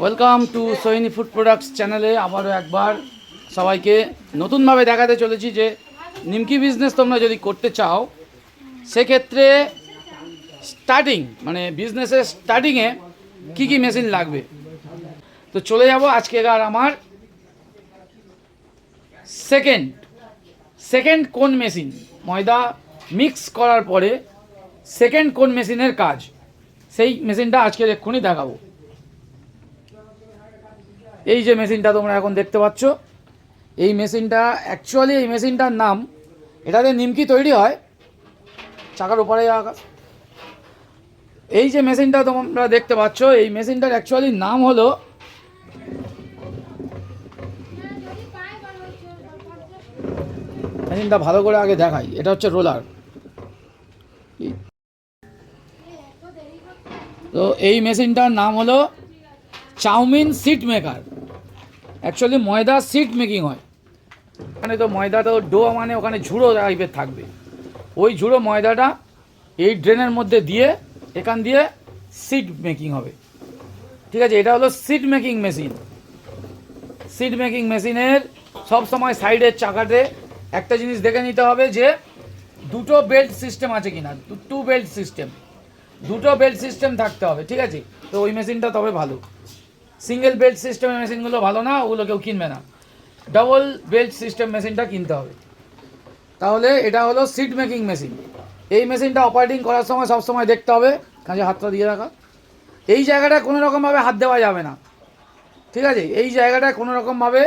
Welcome to Sohini food products চ্যানেলে আবারও একবার সবাইকে নতুনভাবে দেখাতে চলেছি যে নিমকি বিজনেস তোমরা যদি করতে চাও, সেক্ষেত্রে স্টার্টিং মানে বিজনেসের স্টার্টিংয়ে কী কী মেশিন লাগবে? তো চলে যাব আজকেকার আমার সেকেন্ড সেকেন্ড কোন মেশিন ময়দা মিক্স করার পরে সেকেন্ড কোন মেশিনের কাজ? সেই মেশিনটা আজকের এক্ষুনি দেখাবো। এই যে মেশিনটা তোমরা এখন দেখতে পাচ্ছ, এই মেশিনটা অ্যাকচুয়ালি এই মেশিনটার নাম, এটাতে নিমকি তৈরি হয়, চাকার উপরে আঁকা এই যে মেশিনটা তোমরা দেখতে পাচ্ছ, এই মেশিনটার অ্যাকচুয়ালি নাম হলো মেশিনটা ভালো করে আগে দেখাই, এটা হচ্ছে রোলার। তো এই মেশিনটার নাম হলো চাউমিন সিট মেকার অ্যাকচুয়ালি ময়দা সিট মেকিং হয়। ওখানে তো ময়দা তো ডো মানে ওখানে ঝুড়ো টাইপের থাকবে। ওই ঝুড়ো ময়দাটা এই ড্রেনের মধ্যে দিয়ে, এখান দিয়ে সিট মেকিং হবে। ঠিক আছে, এটা হলো sheet making machine sheet making মেশিনের সব সময় সাইডের চাকাতে একটা জিনিস দেখে নিতে হবে যে, দুটো বেল্ট সিস্টেম আছে কিনা। টু বেল্ট সিস্টেম দুটো বেল্ট সিস্টেম থাকতে হবে, ঠিক আছে? তো ওই মেশিনটা তবে ভালো। সিঙ্গেল বেল্ট সিস্টেমের মেশিনগুলো ভালো না, ওগুলো কেউ কিনবে না। ডবল বেল্ট সিস্টেম মেশিনটা কিনতে হবে। তাহলে এটা হলো সিট মেকিং মেশিন এই মেশিনটা অপারেটিং করার সময় সব সময় দেখতে হবে কাজে হাতটা দিয়ে রাখা। এই জায়গাটা কোনো রকমভাবে হাত দেওয়া যাবে না। ঠিক আছে? এই জায়গাটায় কোনো রকমভাবে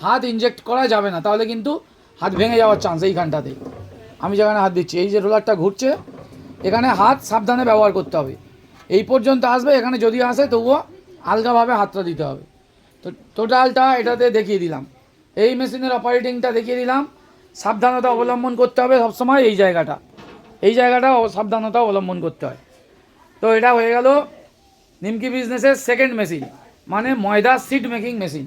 হাত ইনজেক্ট করা যাবে না। তাহলে কিন্তু হাত ভেঙে যাওয়ার চান্স এইখানটাতে। আমি যেখানে হাত দিচ্ছি, এই যে রোলারটা ঘুরছে, এখানে হাত সাবধানে ব্যবহার করতে হবে। এই পর্যন্ত আসবে, এখানে যদি আসে তবুও আলগাভাবে হাতটা দিতে হবে। তো টোটালটা এটাতে দেখিয়ে দিলাম। এই মেশিনের অপারেটিংটা দেখিয়ে দিলাম। সাবধানতা অবলম্বন করতে হবে সবসময় এই জায়গাটা। এই জায়গাটা সাবধানতা অবলম্বন করতে হয়। তো এটা হয়ে গেল নিমকি বিজনেসের সেকেন্ড মেশিন মানে ময়দা সিট মেকিং মেশিন